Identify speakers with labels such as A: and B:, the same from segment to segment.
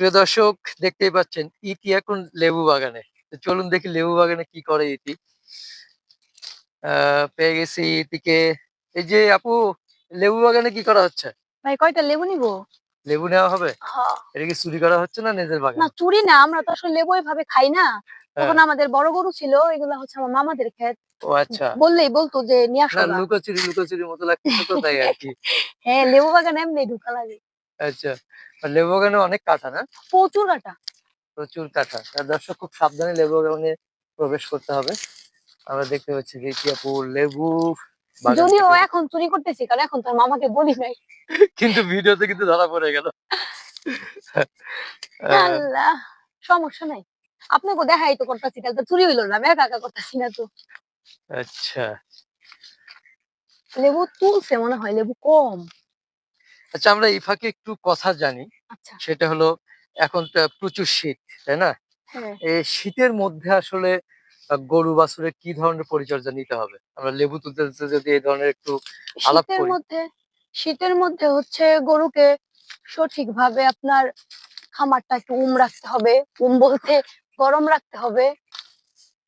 A: প্রিয় দর্শক দেখতেই পাচ্ছেন ইতি এখন লেবু বাগানে। তো চলুন দেখি লেবু বাগানে কি করে ইতি। পেয়ে গেছি ইতিকে। এই যে আপু লেবু বাগানে কি করা হচ্ছে?
B: ভাই কয়টা লেবু নিবো?
A: লেবু নেওয়া হবে?
B: হ্যাঁ।
A: এটা কি চুরি করা হচ্ছে না নিজের
B: না
A: বাগান
B: চুরি না আমরা তো আসলে লেবু এভাবে খাই না। তখন
A: হ্যাঁ।
B: আমাদের বড় গরু ছিল এগুলো হচ্ছে আমার মামাদের ক্ষেত।
A: ও আচ্ছা।
B: বললেই বলতো যে নিয়ে আসো
A: না
B: না।
A: লুকোচুরি লুকোচুরি মতো লাগছে তো তাই আর কি।
B: হ্যাঁ লেবু বাগান এমনি ঢুকা লাগে।
A: আচ্ছা। লেবু বাগানে অনেক কাঠা না?
B: প্রচুর কাটা
A: প্রচুর আর দর্শক খুব সাবধানে লেবু বাগানে প্রবেশ করতে হবে। আমরা দেখতে পাচ্ছি আপু লেবু
B: যদিও এখন চুরি করতেছি কারণ এখন তোর মামাকে বলি নাই।
A: কিন্তু ভিডিওতে কিন্তু ধরা পড়ে গেল।
B: আল্লাহ সমস্যা নাই। আপনাকে দেখাই তো করতেছি তো চুরি হইল না। করতেছি না তো।
A: আচ্ছা।
B: লেবু তুলছে মনে হয় লেবু কম।
A: আচ্ছা আমরা এই ফাঁকে একটু কথা জানি।
B: আচ্ছা।
A: সেটা হলো এখন প্রচুর শীত তাই না?
B: হ্যাঁ।
A: এই শীতের মধ্যে আসলে গরু বাছুরের কি ধরনের পরিচর্যা নিতে হবে? আমরা লেবু তুলতে যদি এই ধরনের একটু আলাপ
B: শীতের
A: করি।
B: মধ্যে শীতের মধ্যে হচ্ছে গরুকে সঠিকভাবে আপনার খামারটা একটু উম রাখতে হবে। উম বলতে গরম রাখতে হবে।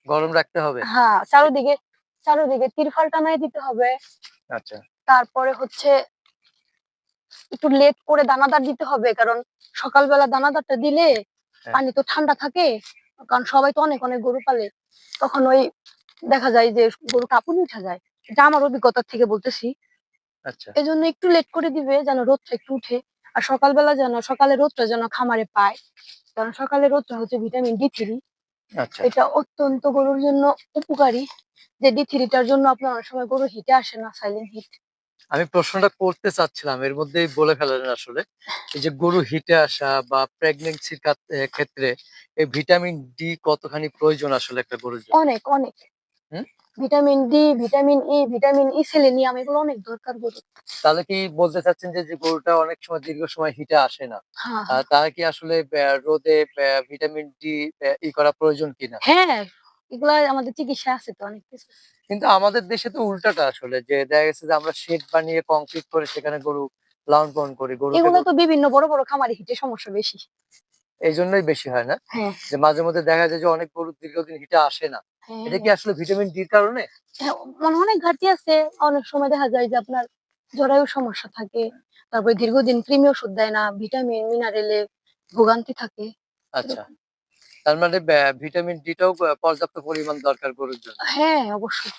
A: গরম রাখতে হবে?
B: হ্যাঁ চারোদিকে চারোদিকে তিরফাল টানাই দিতে হবে।
A: আচ্ছা।
B: তারপরে হচ্ছে একটু লেট করে দানাদার দিতে হবে কারণ সকালবেলা দানাদারটা দিলে
A: হ্যাঁ।
B: পানি তো ঠান্ডা থাকে কারণ সবাই তো অনেক অনেক গরু পালে। তখন ওই দেখা যায় যে গরু কাপুনি উঠা যায়। এটা আমার অভিজ্ঞতা থেকে বলতেছি।
A: আচ্ছা।
B: এজন্য একটু লেট করে দিবে যেন রোদটা একটু উঠে আর সকালবেলা যেন সকালে রোদটা যেন খামারে পায় কারণ সকালে রোদটা হচ্ছে ভিটামিন ডি থ্রি এটা অত্যন্ত গরুর জন্য উপকারী। যে ডি থ্রিটার জন্য আপনার অনেক সময় গরু হিটে আসে না সাইলেন্ট হিট
A: আমি প্রশ্নটা করতে চাচ্ছিলাম এর মধ্যেই বলে ফেলেন আসলে। এই যে গরু হিটে আসা বা প্রেগনেন্সির ক্ষেত্রে এই ভিটামিন ডি কতখানি প্রয়োজন আসলে একটা গরুর জন্য?
B: অনেক অনেক? Vitamin D vitamin E vitamin E selenium এগুলো অনেক দরকার গরু
A: তাহলে কি বলতে চাচ্ছেন যে যে গরুটা অনেক সময় দীর্ঘ সময় হিটে আসে না?
B: হ্যাঁ
A: আহ, তার কি আসলে রোদে ভিটামিন ডি ই করা প্রয়োজন কিনা?
B: হ্যাঁ এগুলা আমাদের চিকিৎসা আছে তো অনেক কিছু।
A: কিন্তু আমাদের দেশে তো উল্টাটা আসলে যে দেখা গেছে যে আমরা শেড বানিয়ে কংক্রিট করে সেখানে গরু লালন পালন করি গরু
B: এগুলো তো বিভিন্ন বড় বড় খামারে হিটে সমস্যা বেশি।
A: এই জন্যই বেশি হয় না?
B: হ্যাঁ।
A: যে মাঝে মধ্যে দেখা যায় যে অনেক গরু দীর্ঘদিন হিটে আসে না।
B: হ্যাঁ।
A: এটা কি আসলে ভিটামিন ডির কারণে?
B: হ্যাঁ, মনে অনেক ঘাটতি আছে। অনেক সময় দেখা যায় যে আপনার জরায়ু সমস্যা থাকে তারপরে দীর্ঘদিন কৃমি ওষুধ দেয় না ভিটামিন মিনারেলে ভোগান্তি থাকে।
A: আচ্ছা। তার মানে ভিটামিন ডিটাও পর্যাপ্ত পরিমাণ দরকার গরুর জন্য?
B: হ্যাঁ অবশ্যই।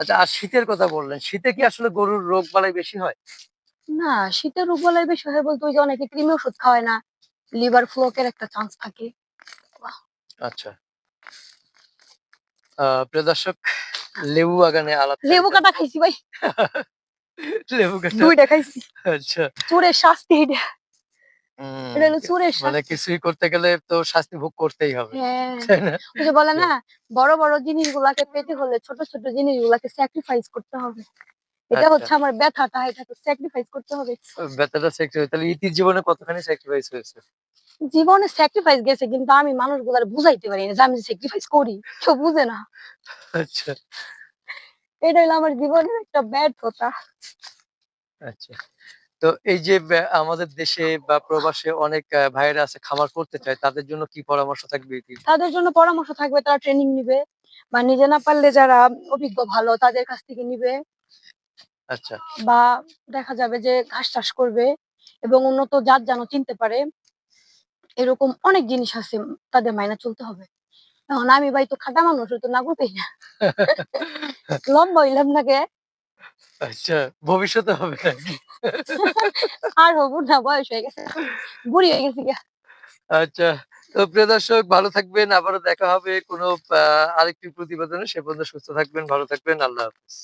A: আচ্ছা আর শীতের কথা বললেন শীতে কি আসলে গরুর রোগ বালাই বেশি হয়?
B: না শীতের রোগ বালাই বেশি হয় বলতে ওই যে অনেকে কৃমি ওষুধ খাওয়ায় না লিভার ফ্লোকের একটা চান্স থাকে।
A: আচ্ছা। প্রিয় দর্শক লেবু বাগানে আলাপ
B: লেবু কাটা খাইছি ভাই।
A: লেবু কাটা
B: দুইটা খাইছি।
A: আচ্ছা।
B: চোরের শাস্তি এটা এটা হলো চোরের
A: মানে কিছুই করতে গেলে তো শাস্তি ভোগ করতেই হবে
B: হ্যাঁ।
A: তাই
B: ওই যে বলে না বড় বড় জিনিসগুলাকে পেতে হলে ছোট ছোট জিনিসগুলাকে স্যাক্রিফাইস করতে হবে। এটা
A: আচ্ছা।
B: হচ্ছে আমার ব্যথাটা এটা তো স্যাক্রিফাইস করতে হবে।
A: ব্যথাটা স্যাক্রিফাইস তাহলে ইতির জীবনে কতখানি স্যাক্রিফাইস হয়েছে?
B: জীবনে স্যাক্রিফাইস গেছে কিন্তু আমি মানুষগুলার বুঝাইতে পারি না যে আমি স্যাক্রিফাইস করি কেউ বুঝে না।
A: আচ্ছা।
B: এটা হলো আমার জীবনের একটা ব্যর্থতা।
A: আচ্ছা। তো এই যে আমাদের দেশে বা প্রবাসে অনেক ভাইয়েরা আছে খামার করতে চায় তাদের জন্য কি পরামর্শ থাকবে
B: তাদের জন্য পরামর্শ থাকবে তারা ট্রেনিং নিবে বা নিজে না পারলে যারা অভিজ্ঞ ভালো তাদের কাছ থেকে নিবে।
A: আচ্ছা।
B: বা দেখা যাবে যে ঘাস চাষ করবে এবং উন্নত জাত যেন চিনতে পারে এরকম অনেক জিনিস আছে তাদের মাইনা চলতে হবে। এখন আমি ভাই তো খাটা মানুষ তো না করতেই না। লম্বা হইলাম নাকি
A: আচ্ছা ভবিষ্যতে হবে নাকি?
B: আর হব না, বয়স হয়ে গেছে। বুড়ি হয়ে গেছি
A: আচ্ছা তো প্রিয় দর্শক, ভালো থাকবেন, আবারও দেখা হবে কোনো আরেকটি প্রতিবেদনে। সে পর্যন্ত সুস্থ থাকবেন, ভালো থাকবেন, আল্লাহ হাফিজ।